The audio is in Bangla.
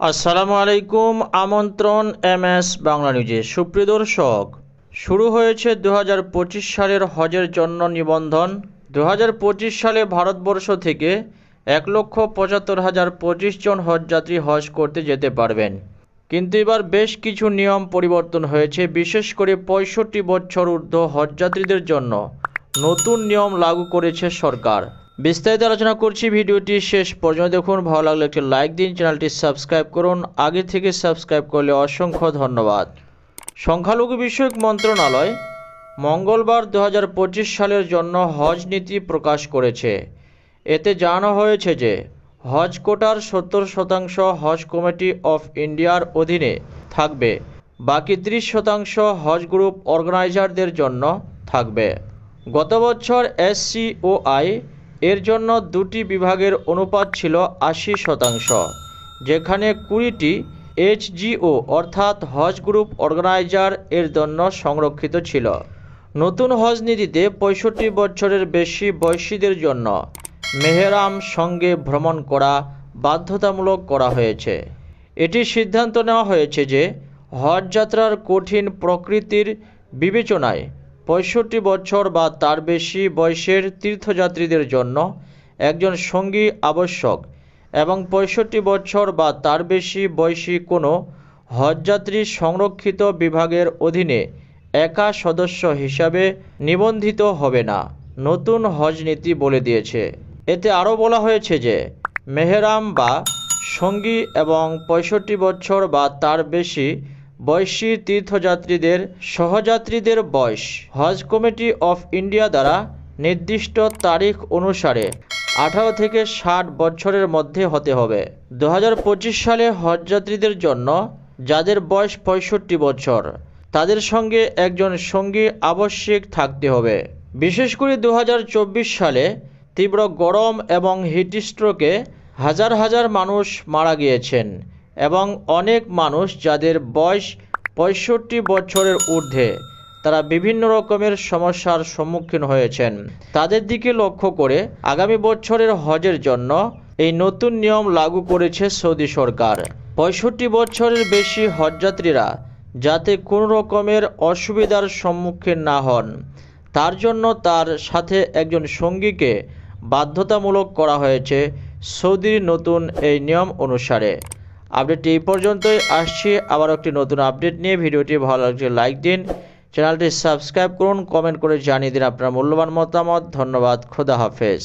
আসসালামু আলাইকুম, আমন্ত্রণ এম এস বাংলা নিউজে। সুপ্রিয় দর্শক, শুরু হয়েছে দু হাজার পঁচিশ সালের হজের জন্য নিবন্ধন। দু হাজার পঁচিশ সালে ভারতবর্ষ থেকে এক লক্ষ পঁচাত্তর হাজার পঁচিশ জন হজযাত্রী হজ করতে যেতে পারবেন। কিন্তু এবার বেশ কিছু নিয়ম পরিবর্তন হয়েছে, বিশেষ করে পঁয়ষট্টি বছর ঊর্ধ্ব হজযাত্রীদের জন্য। নতুন নিয়ম লাগু করেছে সরকার। বিস্তারিত আলোচনা করছি ভিডিওটি শেষ পর্যন্ত দেখুন। ভালো লাগলে একটি লাইক দিন, চ্যানেলটি সাবস্ক্রাইব করুন। আগে থেকে সাবস্ক্রাইব করলে অসংখ্য ধন্যবাদ। সংখ্যালঘু বিষয়ক মন্ত্রণালয় মঙ্গলবার দু হাজার পঁচিশ সালের জন্য হজ নীতি প্রকাশ করেছে। এতে জানানো হয়েছে যে, হজ কোটার সত্তর শতাংশ হজ কমিটি অফ ইন্ডিয়ার অধীনে থাকবে। বাকি ত্রিশ শতাংশ হজ গ্রুপ অর্গানাইজারদের জন্য থাকবে। গত বছর এসসিওআই এর জন্য দুটি বিভাগের অনুপাত ছিল আশি শতাংশ, যেখানে কুড়িটি এইচজিও অর্থাৎ হজ গ্রুপ অর্গানাইজার এর জন্য সংরক্ষিত ছিল। নতুন হজ নীতিতে পঁয়ষট্টি বছরের বেশি বয়সীদের জন্য মেহরাম সঙ্গে ভ্রমণ করা বাধ্যতামূলক করা হয়েছে। এটি সিদ্ধান্ত নেওয়া হয়েছে যে হজ যাত্রার কঠিন প্রকৃতির বিবেচনায় পঁয়ষট্টি বছর বা তার বেশি বয়সের তীর্থযাত্রীদের জন্য একজন সঙ্গী আবশ্যক এবং পঁয়ষট্টি বছর বা তার বেশি বয়সী কোনো হজযাত্রী সংরক্ষিত বিভাগের অধীনে একা সদস্য হিসাবে নিবন্ধিত হবে না, নতুন হজ নীতি বলে দিয়েছে। এতে আরও বলা হয়েছে যে, মেহরাম বা সঙ্গী এবং পঁয়ষট্টি বছর বা তার বেশি বয়সী তীর্থযাত্রীদের, সহযাত্রীদের বয়স। হজ কমিটি অফ ইন্ডিয়া দ্বারা নির্দিষ্ট তারিখ অনুসারে আঠারো থেকে ষাট বছরের মধ্যে হতে হবে। দু হাজার পঁচিশ সালে হজযাত্রীদের জন্য যাদের বয়স পঁয়ষট্টি বছর, তাদের সঙ্গে একজন সঙ্গী আবশ্যিক থাকতে হবে। বিশেষ করে দু হাজার চব্বিশ সালে তীব্র গরম এবং হিটস্ট্রোকে হাজার হাজার মানুষ মারা গিয়েছেন। এবং অনেক মানুষ যাদের বয়স পঁয়ষট্টি বছরের ঊর্ধ্বে, তারা বিভিন্ন রকমের সমস্যার সম্মুখীন হয়েছেন। তাদের দিকে লক্ষ্য করে আগামী বছরের হজের জন্য এই নতুন নিয়ম লাগু করেছে সৌদি সরকার। পঁয়ষট্টি বছরের বেশি হজযাত্রীরা যাতে কোনো রকমের অসুবিধার সম্মুখীন না হন, তার জন্য তার সাথে একজন সঙ্গীকে বাধ্যতামূলক করা হয়েছে সৌদির নতুন এই নিয়ম অনুসারে। আপডেটটি এই পর্যন্তই। আসছে আবার একটি নতুন আপডেট নিয়ে। ভিডিওটি ভালো লাগছে লাইক দিন, চ্যানেলটি সাবস্ক্রাইব করুন, কমেন্ট করে জানিয়ে দিন আপনার মূল্যবান মতামত। ধন্যবাদ, খোদা হাফেজ।